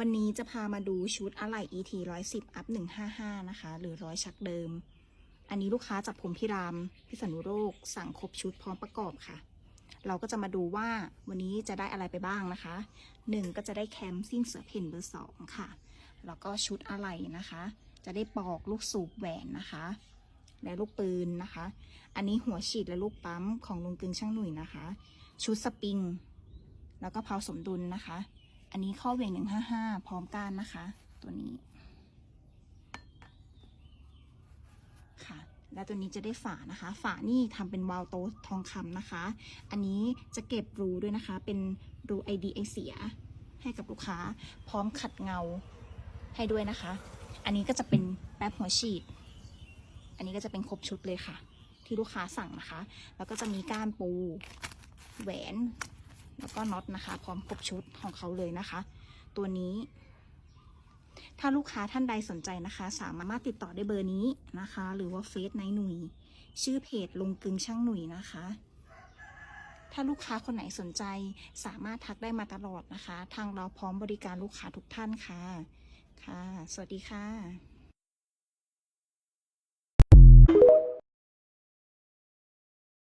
วันนี้จะพามาดูชุดอะไหล่ ET 110 up 155 นะคะ หรือ ร้อยชักเดิม อันนี้ลูกค้าจากผมพิราม พิษณุโลกสั่งครบชุดพร้อมประกอบค่ะ เราก็จะมาดูว่าวันนี้จะได้อะไรไปบ้างนะคะหนึ่งก็จะได้แคมซิ่งเสือเพ่นเบอร์สองค่ะ แล้วก็ชุดอะไหล่นะคะ จะได้ปอกลูกสูบแหวนนะคะ และลูกปืนนะคะ อันนี้หัวฉีดและลูกปั๊มของลุงกึงช่างหนุ่ยนะคะ ชุดสปริง แล้วก็เพาสมดุลนะคะ อันนี้ข้อเหวี่ยงหนึ่งห้าห้าพร้อมก้านนะคะ ตัวนี้ ค่ะ และตัวนี้จะได้ฝานะคะ ฝานี่ทำเป็นวาลโตทองคำนะคะ อันนี้จะเก็บรูด้วยนะคะ เป็นรูไอดีไอเสีย ให้กับลูกค้า พร้อมขัดเงาให้ด้วยนะคะ อันนี้ก็จะเป็นแป๊บหัวฉีด อันนี้ก็จะเป็นครบชุดเลยค่ะ ที่ลูกค้าสั่งนะคะ แล้วก็จะมีก้านปู แหวน แล้วก็น็อตนะคะ พร้อมครบชุดของเขาเลยนะคะ ตัวนี้ ถ้าลูกค้าท่านใดสนใจนะคะ สามารถติดต่อได้เบอร์นี้นะคะ หรือว่าเฟซในหนุ่ยชื่อเพจลงกึงช่างหนุ่ยนะคะ ถ้าลูกค้าคนไหนสนใจ สามารถทักได้มาตลอดนะคะ ทางเราพร้อมบริการลูกค้าทุกท่านค่ะค่ะ สวัสดีค่ะ